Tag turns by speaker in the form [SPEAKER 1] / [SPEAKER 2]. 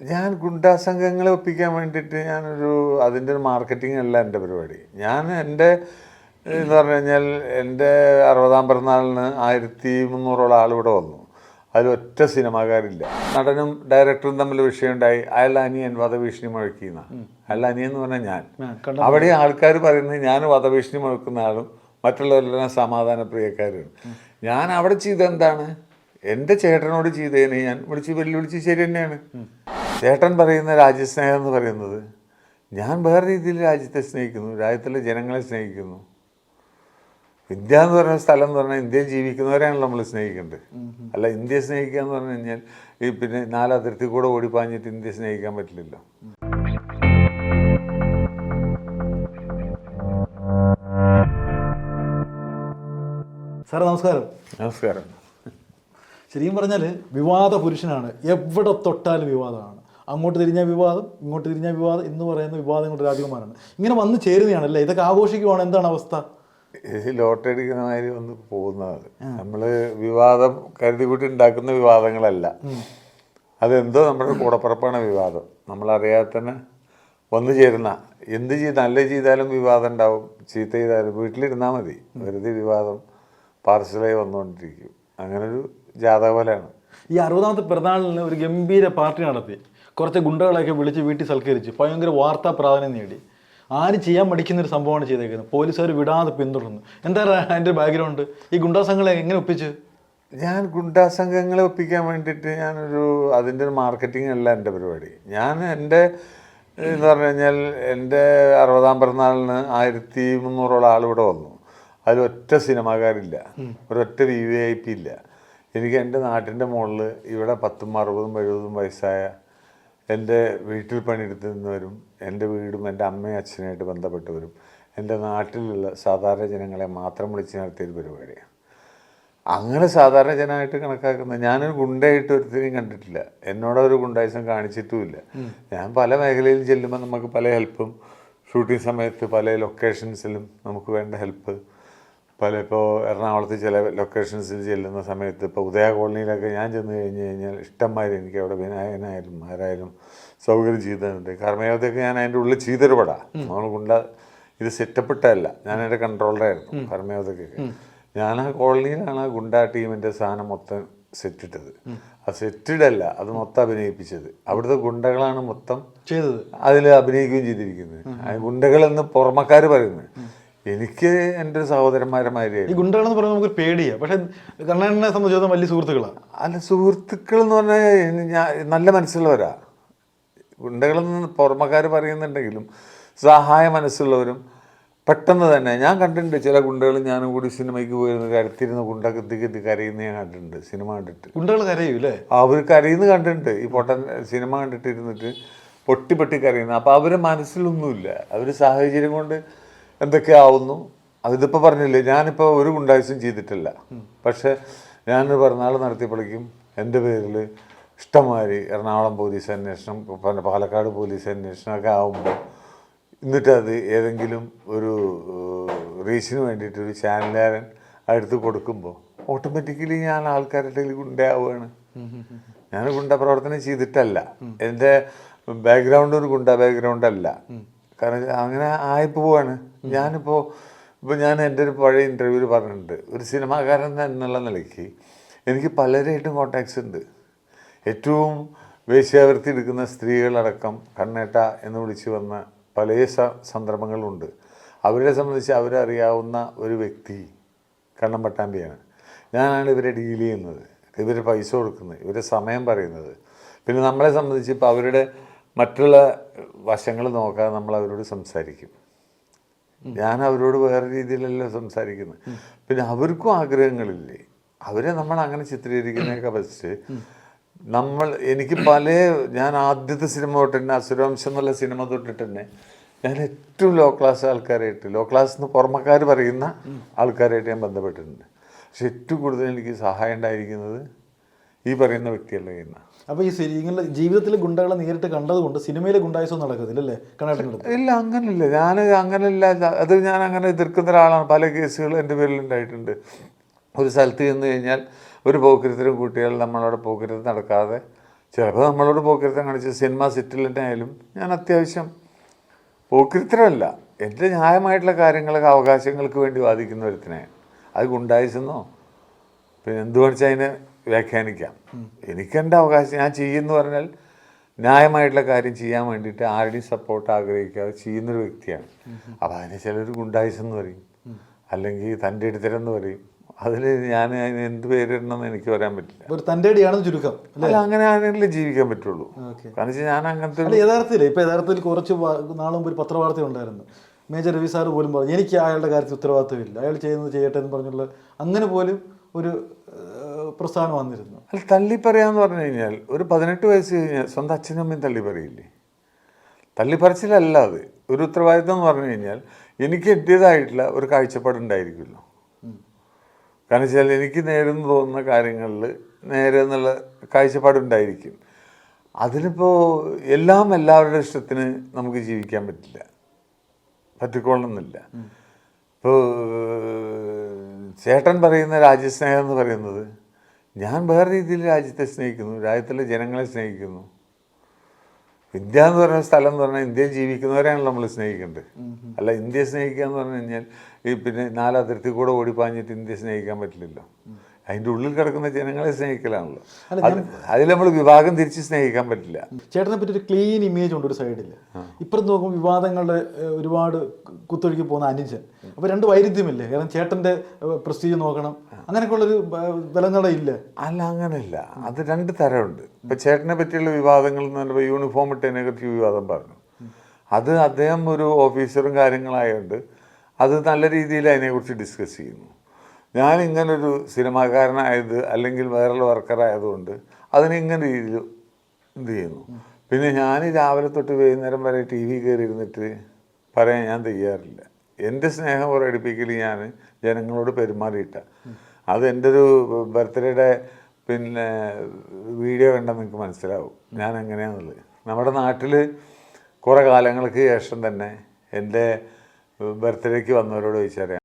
[SPEAKER 1] ഞാൻ ഗുണ്ടാ സംഘങ്ങളെ ഒപ്പിക്കാൻ വേണ്ടിയിട്ട് ഞാനൊരു അതിന്റെ ഒരു മാർക്കറ്റിംഗ് അല്ല എന്റെ പരിപാടി. ഞാൻ എന്റെ എന്ന് പറഞ്ഞു കഴിഞ്ഞാൽ എന്റെ അറുപതാം പിറന്നാളിന് ആയിരത്തി മുന്നൂറോളം ആൾ ഇവിടെ വന്നു. അതിലൊറ്റ സിനിമാകാരില്ല. നടനും ഡയറക്ടറും തമ്മിൽ വിഷയമുണ്ടായി. അയാൾ അനിയൻ വധഭീഷണി മുഴക്കിയെന്ന അയാൾ അനിയൻ എന്ന് പറഞ്ഞാൽ ഞാൻ. അവിടെ ആൾക്കാർ പറയുന്നത് ഞാൻ വധഭീഷണി മുഴക്കുന്ന ആളും മറ്റുള്ളവരെല്ലാം സമാധാന പ്രിയക്കാരാണ് ഞാൻ അവിടെ ചെയ്തെന്താണ് എന്റെ ചേട്ടനോട് ചെയ്തതിന് ഞാൻ വിളിച്ച് വെല്ലുവിളിച്ച് ശരി തന്നെയാണ്. ചേട്ടൻ പറയുന്ന രാജ്യസ്നേഹം എന്ന് പറയുന്നത് ഞാൻ വേറെ രീതിയിൽ രാജ്യത്തെ സ്നേഹിക്കുന്നു രാജ്യത്തിലെ ജനങ്ങളെ സ്നേഹിക്കുന്നു. ഇന്ത്യ എന്ന് പറയുന്ന സ്ഥലം എന്ന് പറഞ്ഞാൽ ഇന്ത്യയിൽ ജീവിക്കുന്നവരെയാണ് നമ്മൾ സ്നേഹിക്കേണ്ടത്. അല്ല ഇന്ത്യയെ സ്നേഹിക്കുക എന്ന് പറഞ്ഞു കഴിഞ്ഞാൽ ഈ പിന്നെ നാലതിർത്തി കൂടെ ഓടിപ്പാഞ്ഞിട്ട് ഇന്ത്യയെ സ്നേഹിക്കാൻ പറ്റില്ലല്ലോ.
[SPEAKER 2] സാർ നമസ്കാരം.
[SPEAKER 1] നമസ്കാരം.
[SPEAKER 2] ശരിക്കും പറഞ്ഞാൽ വിവാദ പുരുഷനാണ്. എവിടെ തൊട്ടാലും വിവാദമാണ്. അങ്ങോട്ട് തിരിഞ്ഞ വിവാദം ഇങ്ങോട്ട് തിരിഞ്ഞ വിവാദം എന്ന് പറയുന്ന വിവാദങ്ങളുടെ രാജകുമാരാണ്. ഇങ്ങനെ വന്ന് ചേരുന്നതാണല്ലേ ഇതൊക്കെ ആഘോഷിക്കുവാണ്. എന്താണ് അവസ്ഥ?
[SPEAKER 1] ലോട്ടറി അടിക്കുന്ന മാതിരി ഒന്ന് പോകുന്നത് നമ്മൾ വിവാദം കരുതി കൂട്ടി ഉണ്ടാക്കുന്ന വിവാദങ്ങളല്ല. അതെന്തോ നമ്മുടെ കൂടപ്പുറപ്പാണ് വിവാദം. നമ്മളറിയാതെ തന്നെ വന്നു ചേരുന്ന. എന്ത് ചെയ്ത് നല്ല ചെയ്താലും വിവാദം ഉണ്ടാവും. ചീത്ത ചെയ്താലും വീട്ടിലിരുന്നാൽ മതി. വെറുതെ വിവാദം പാർസലായി വന്നുകൊണ്ടിരിക്കും. അങ്ങനൊരു ജാതക പോലെയാണ്.
[SPEAKER 2] ഈ അറുപതാമത്തെ പിറന്നാളിന് ഒരു ഗംഭീര പാർട്ടി നടത്തി. കുറച്ച് ഗുണ്ടകളെയൊക്കെ വിളിച്ച് വീട്ടിൽ സൽക്കരിച്ച്. ഭയങ്കര വാർത്താ പ്രാധാന്യം നേടി. ആര് ചെയ്യാൻ മടിക്കുന്ന ഒരു സംഭവമാണ് ചെയ്തേക്കുന്നത്. പോലീസുകാർ വിടാതെ പിന്തുടർന്നു. എന്താ അതിന്റെ ബാക്ക്ഗ്രൗണ്ട്? ഈ ഗുണ്ടാ സംഘങ്ങളെ എങ്ങനെ ഒപ്പിച്ച്?
[SPEAKER 1] ഞാൻ ഗുണ്ടാ സംഘങ്ങളെ ഒപ്പിക്കാൻ വേണ്ടിയിട്ട് ഞാനൊരു അതിന്റെ ഒരു മാർക്കറ്റിംഗ് അല്ല എന്റെ പരിപാടി. ഞാൻ എന്റെ എന്ന് പറഞ്ഞു കഴിഞ്ഞാൽ എന്റെ അറുപതാം പിറന്നാളിന് ആയിരത്തി മുന്നൂറോളം ആൾ ഇവിടെ വന്നു. അതിലൊറ്റ സിനിമാക്കാരില്ല ഒരൊറ്റ വി വി ഐ പി ഇല്ല. എനിക്ക് എന്റെ നാട്ടിന്റെ മുകളിൽ ഇവിടെ പത്തും അറുപതും എഴുപതും വയസ്സായ എന്റെ വീട്ടിൽ പണിയെടുത്തുന്നവരും എന്റെ വീടും എന്റെ അമ്മയും അച്ഛനായിട്ട് ബന്ധപ്പെട്ടവരും എന്റെ നാട്ടിലുള്ള സാധാരണ ജനങ്ങളെ മാത്രം വിളിച്ച് നടത്തിയൊരു പരിപാടിയാണ്. അങ്ങനെ സാധാരണ ജനമായിട്ട് കണക്കാക്കുന്ന ഞാനൊരു ഗുണ്ടയായിട്ട് ഒരുത്തിനെയും കണ്ടിട്ടില്ല. എന്നോട് ഒരു ഗുണ്ടായുസം കാണിച്ചിട്ടുമില്ല. ഞാൻ പല മേഖലയിൽ ചെല്ലുമ്പോൾ നമുക്ക് പല ഹെൽപ്പും ഷൂട്ടിംഗ് സമയത്ത് പല ലൊക്കേഷൻസിലും നമുക്ക് വേണ്ട ഹെൽപ്പ് പല ഇപ്പോൾ എറണാകുളത്ത് ചില ലൊക്കേഷൻസിൽ ചെല്ലുന്ന സമയത്ത് ഇപ്പോൾ ഉദയ കോളനിയിലൊക്കെ ഞാൻ ചെന്ന് കഴിഞ്ഞ് കഴിഞ്ഞാൽ ഇഷ്ടംമാതിരി എനിക്ക് അവിടെ വിനായകനായാലും ആരായാലും സൗകര്യം ചെയ്തിട്ടുണ്ട്. കർമ്മയോഗത്തൊക്കെ ഞാൻ അതിന്റെ ഉള്ളിൽ ചെയ്തൊരുപടാ നമ്മൾ ഗുണ്ട ഇത് സെറ്റപ്പിട്ടല്ല ഞാൻ എന്റെ കൺട്രോളറായിരുന്നു കർമ്മയോഗത്തൊക്കെ ഞാൻ ആ കോളനിയിലാണ് ആ ഗുണ്ട ടീമിന്റെ സാധനം മൊത്തം സെറ്റിട്ടത്. ആ സെറ്റിഡല്ല അത് മൊത്തം അഭിനയിപ്പിച്ചത്. അവിടുത്തെ ഗുണ്ടകളാണ് മൊത്തം
[SPEAKER 2] ചെയ്തത്.
[SPEAKER 1] അതിൽ അഭിനയിക്കുകയും ചെയ്തിരിക്കുന്നത്. എന്ന് പുറമക്കാർ പറയുന്നത്. എനിക്ക് എന്റെ സഹോദരന്മാരെ
[SPEAKER 2] ഈ ഗുണ്ടകളെന്ന് പറയുമ്പോൾ നമുക്ക് പേടിയാണ് പക്ഷെ കണ്ണനെ സംബന്ധിച്ചിടത്തോളം വലിയ സുഹൃത്തുക്കളാണ്
[SPEAKER 1] അല്ല സുഹൃത്തുക്കൾ എന്ന് പറഞ്ഞാൽ ഞാൻ നല്ല മനസ്സുള്ളവരാ ഗുണ്ടകളെന്ന് പുറമക്കാർ പറയുന്നുണ്ടെങ്കിലും സഹായ മനസ്സുള്ളവരും പെട്ടെന്ന് തന്നെ ഞാൻ കണ്ടിട്ടുണ്ട് ചില ഗുണ്ടകൾ ഞാനും കൂടി സിനിമയ്ക്ക് പോയിരുന്ന കരുത്തിരുന്ന ഗുണ്ട കത്തി കത്തി കരയുന്ന ഞാൻ കണ്ടിട്ടുണ്ട് സിനിമ കണ്ടിട്ട്.
[SPEAKER 2] ഗുണ്ടകൾ കരയൂലേ
[SPEAKER 1] അവർ കരയുന്ന കണ്ടിട്ടുണ്ട്. ഈ പൊട്ടൻ സിനിമ കണ്ടിട്ടിരുന്നിട്ട് പൊട്ടി പൊട്ടി കരയുന്നു അപ്പോൾ അവരെ മനസ്സിലൊന്നുമില്ല. അവർ സാഹചര്യം കൊണ്ട് എന്തൊക്കെ ആവുന്നു അതിപ്പോൾ പറഞ്ഞില്ലേ ഞാനിപ്പോൾ ഒരു ഗുണ്ടായുസം ചെയ്തിട്ടില്ല. പക്ഷേ ഞാൻ പിറന്നാൾ നടത്തിയപ്പോഴേക്കും എന്റെ പേരിൽ ഇഷ്ടംമാതിരി എറണാകുളം പോലീസ് അന്വേഷണം പിന്നെ പാലക്കാട് പോലീസ് അന്വേഷണം ഒക്കെ ആകുമ്പോൾ എന്നിട്ടത് ഏതെങ്കിലും ഒരു റീച്ചിന് വേണ്ടിയിട്ട് ഒരു ചാനലുകാരൻ അടുത്ത് കൊടുക്കുമ്പോൾ ഓട്ടോമാറ്റിക്കലി ഞാൻ ആൾക്കാരുടെ ഇടയിൽ ഗുണ്ടയാവുകയാണ്. ഞാൻ ഗുണ്ട പ്രവർത്തനം ചെയ്തിട്ടല്ല. എന്റെ ബാക്ക്ഗ്രൗണ്ട് ഒരു ഗുണ്ട ബാക്ക്ഗ്രൗണ്ട് അല്ല. കാരണം അങ്ങനെ ആയിപ്പോ പോവാണ്. ഞാനിപ്പോൾ ഇപ്പോൾ ഞാൻ എന്റെ ഒരു പഴയ ഇന്റർവ്യൂവിൽ പറഞ്ഞിട്ടുണ്ട്. ഒരു സിനിമാകാരൻ എന്നുള്ള നിലയ്ക്ക് എനിക്ക് പലരായിട്ടും കോണ്ടാക്ട്സ് ഉണ്ട്. ഏറ്റവും വേശ്യാവൃത്തി എടുക്കുന്ന സ്ത്രീകളടക്കം കണ്ണേട്ട എന്ന് വിളിച്ചു വന്ന പല സ- സന്ദർഭങ്ങളുണ്ട്. അവരെ സംബന്ധിച്ച് അവരറിയാവുന്ന ഒരു വ്യക്തി കണ്ണം പട്ടാമ്പിയാണ് ഞാനാണ് ഇവരെ ഡീൽ ചെയ്യുന്നത്. ഇവർ പൈസ കൊടുക്കുന്നത്. ഇവരെ സമയം പറയുന്നത്. പിന്നെ നമ്മളെ സംബന്ധിച്ച് ഇപ്പോൾ അവരുടെ മറ്റുള്ള വശങ്ങൾ നോക്കാതെ നമ്മൾ അവരോട് സംസാരിക്കും. ഞാൻ അവരോട് വേറെ രീതിയിലല്ല സംസാരിക്കുന്നത് പിന്നെ അവർക്കും ആഗ്രഹങ്ങളില്ലേ. അവരെ നമ്മൾ അങ്ങനെ ചിത്രീകരിക്കുന്നതൊക്കെ വെച്ച് നമ്മൾ എനിക്ക് പല ഞാൻ ആദ്യത്തെ സിനിമ തൊട്ട് തന്നെ അസുരവംശം എന്നുള്ള സിനിമ തൊട്ടിട്ട് തന്നെ ഞാൻ ഏറ്റവും ലോ ക്ലാസ് ആൾക്കാരായിട്ട് ലോ ക്ലാസ് എന്ന് പുറമക്കാർ പറയുന്ന ആൾക്കാരായിട്ട് ഞാൻ ബന്ധപ്പെട്ടിട്ടുണ്ട്. പക്ഷെ ഏറ്റവും കൂടുതൽ എനിക്ക് സഹായം ഉണ്ടായിരിക്കുന്നത് ഈ പറയുന്ന വ്യക്തിയല്ല കയ്യിൽ നിന്നാണ്
[SPEAKER 2] അപ്പൊ ഈ ഇങ്ങനെ ജീവിതത്തിൽ ഗുണ്ടകളെ നേരിട്ട് കണ്ടതുകൊണ്ട് സിനിമയിലെ ഗുണ്ടായുസം നടക്കത്തില്ല അല്ലേ ഇല്ല അങ്ങനെ
[SPEAKER 1] ഇല്ല അങ്ങനല്ല. ഞാൻ അങ്ങനല്ല. അത് ഞാൻ അങ്ങനെ എതിർക്കുന്ന ഒരാളാണ്. പല കേസുകൾ എന്റെ പേരിൽ ഉണ്ടായിട്ടുണ്ട്. ഒരു സ്ഥലത്ത് ചെന്ന് കഴിഞ്ഞാൽ ഒരു പോക്കിരത്തിനും കുട്ടികൾ നമ്മളോട് പോക്കിരത്ത് നടക്കാതെ ചിലപ്പോൾ നമ്മളോട് പോക്കിരുത്തം കാണിച്ച് സിനിമ സെറ്റിൽ തന്നെ ആയാലും ഞാൻ അത്യാവശ്യം പോക്കിരുത്തരമല്ല എന്റെ ന്യായമായിട്ടുള്ള കാര്യങ്ങൾക്ക് അവകാശങ്ങൾക്ക് വേണ്ടി വാദിക്കുന്ന ഒരുത്തിനെ അത് ഗുണ്ടായിസെന്നോ? പിന്നെ എന്ത് വെച്ചാൽ അതിനെ വ്യാഖ്യാനിക്കാം. എനിക്കെന്റെ അവകാശം ഞാൻ ചെയ്യുമെന്ന് പറഞ്ഞാൽ ന്യായമായിട്ടുള്ള കാര്യം ചെയ്യാൻ വേണ്ടിയിട്ട് ആരുടെയും സപ്പോർട്ട് ആഗ്രഹിക്കാതെ ചെയ്യുന്നൊരു വ്യക്തിയാണ്. അപ്പോൾ അതിന് ചിലർ ഗുണ്ടായിസെന്ന് പറയും. അല്ലെങ്കിൽ തന്റെ എടുത്തരെന്ന് പറയും. അതിൽ ഞാൻ അതിന് എന്ത് പേരിടണമെന്ന് എനിക്ക് പറയാൻ പറ്റില്ല.
[SPEAKER 2] ഒരു തന്റെടിയാണെന്ന് ചുരുക്കം
[SPEAKER 1] അല്ല? അങ്ങനെ ആണെങ്കിലും ജീവിക്കാൻ പറ്റുള്ളൂ. കാരണം വെച്ചാൽ ഞാൻ അങ്ങനത്തെ
[SPEAKER 2] യഥാർത്ഥത്തിൽ ഇപ്പോൾ യഥാർത്ഥത്തിൽ കുറച്ച് നാളും ഒരു പത്രവാർത്ത ഉണ്ടായിരുന്നു. മേജർ രവി സാർ പോലും പറഞ്ഞു എനിക്ക് അയാളുടെ കാര്യത്തിൽ ഉത്തരവാദിത്തമില്ല അയാൾ ചെയ്യുന്നത് ചെയ്യട്ടെ എന്ന് പറഞ്ഞുള്ള അങ്ങനെ പോലും ഒരു പ്രസ്ഥാനം വന്നിരുന്നു.
[SPEAKER 1] അല്ല തള്ളിപ്പറയാന്ന് പറഞ്ഞു കഴിഞ്ഞാൽ ഒരു പതിനെട്ട് വയസ്സ് കഴിഞ്ഞാൽ സ്വന്തം അച്ഛനും അമ്മയും തള്ളിപ്പറയില്ലേ? തള്ളിപ്പറച്ചിലല്ല അത്. ഒരു ഉത്തരവാദിത്തം എന്ന് പറഞ്ഞു കഴിഞ്ഞാൽ എനിക്ക് എന്റേതായിട്ടുള്ള ഒരു കാഴ്ചപ്പാടുണ്ടായിരിക്കുമല്ലോ കാരണം വെച്ചാൽ എനിക്ക് നേരെന്ന് തോന്നുന്ന കാര്യങ്ങളിൽ നേരെ എന്നുള്ള കാഴ്ചപ്പാടുണ്ടായിരിക്കും അതിനിപ്പോൾ എല്ലാം എല്ലാവരുടെ ഇഷ്ടത്തിന് നമുക്ക് ജീവിക്കാൻ പറ്റില്ല. പറ്റിക്കൊള്ളുന്നില്ല. ഇപ്പോൾ ചേട്ടൻ പറയുന്ന രാജ്യസ്നേഹം എന്ന് പറയുന്നത് ഞാൻ വേറെ രീതിയിൽ രാജ്യത്തെ സ്നേഹിക്കുന്നു രാജ്യത്തിലെ ജനങ്ങളെ സ്നേഹിക്കുന്നു. ഇന്ത്യ എന്ന് പറയുന്ന സ്ഥലം എന്ന് പറഞ്ഞാൽ ഇന്ത്യയിൽ ജീവിക്കുന്നവരെയാണ് നമ്മൾ സ്നേഹിക്കേണ്ടത്. അല്ല ഇന്ത്യയെ സ്നേഹിക്കുക എന്ന് പറഞ്ഞു കഴിഞ്ഞാൽ ഈ പിന്നെ നാലതിർത്തി കൂടെ ഓടിപ്പാഞ്ഞിട്ട് ഇന്ത്യയെ സ്നേഹിക്കാൻ പറ്റില്ലല്ലോ. അതിന്റെ ഉള്ളിൽ കിടക്കുന്ന ജനങ്ങളെ സ്നേഹിക്കലാണല്ലോ. അത് അതിൽ നമ്മൾ വിഭാഗം തിരിച്ച് സ്നേഹിക്കാൻ പറ്റില്ല.
[SPEAKER 2] ചേട്ടനെ പറ്റി ഒരു ക്ലീൻ ഇമേജ് ഉണ്ട് ഒരു സൈഡിൽ ഇപ്പുറത്ത് നോക്കുമ്പോൾ വിവാദങ്ങളുടെ ഒരുപാട് കുത്തൊഴുക്കി പോകുന്ന അനുജൻ അപ്പൊ രണ്ട് വൈരുദ്ധ്യമില്ലേ? കാരണം ചേട്ടന്റെ പ്രസ്റ്റീജ് നോക്കണം. അങ്ങനെയൊക്കെയുള്ളൊരു ബലനട ഇല്ല
[SPEAKER 1] അല്ല അങ്ങനെയല്ല അത് രണ്ട് തരമുണ്ട്. ഇപ്പൊ ചേട്ടനെ പറ്റിയുള്ള വിവാദങ്ങൾ എന്ന് പറയുമ്പോൾ യൂണിഫോം ഇട്ടതിനെ കുറിച്ച് വിവാദം പറഞ്ഞു. അത് അദ്ദേഹം ഒരു ഓഫീസറും കാര്യങ്ങളായതുകൊണ്ട് അത് നല്ല രീതിയിൽ അതിനെക്കുറിച്ച് ഡിസ്കസ് ചെയ്യുന്നു. ഞാൻ ഇങ്ങനൊരു സിനിമാക്കാരനായത് അല്ലെങ്കിൽ വേറൊരു വർക്കറായതുകൊണ്ട് അതിനിങ്ങനെ രീതിയിൽ എന്ത് ചെയ്യുന്നു. പിന്നെ ഞാൻ രാവിലെ തൊട്ട് വൈകുന്നേരം വരെ ടി വി കയറി ഇരുന്നിട്ട് പറയാൻ ഞാൻ തയ്യാറില്ല. എന്റെ സ്നേഹം പ്രകടിപ്പിക്കൽ ഞാൻ ജനങ്ങളോട് പെരുമാറിയിട്ട. അത് എന്റെ ഒരു ബർത്ത്ഡേയുടെ പിന്നെ വീഡിയോ കണ്ടാൽ നിങ്ങൾക്ക് മനസ്സിലാവും. ഞാൻ എങ്ങനെയാണെന്നുള്ളത് നമ്മുടെ നാട്ടിൽ കുറേ കാലങ്ങൾക്ക് ശേഷം തന്നെ എന്റെ ബർത്ത്ഡേക്ക് വന്നവരോട് ചോദിച്ചറിയാം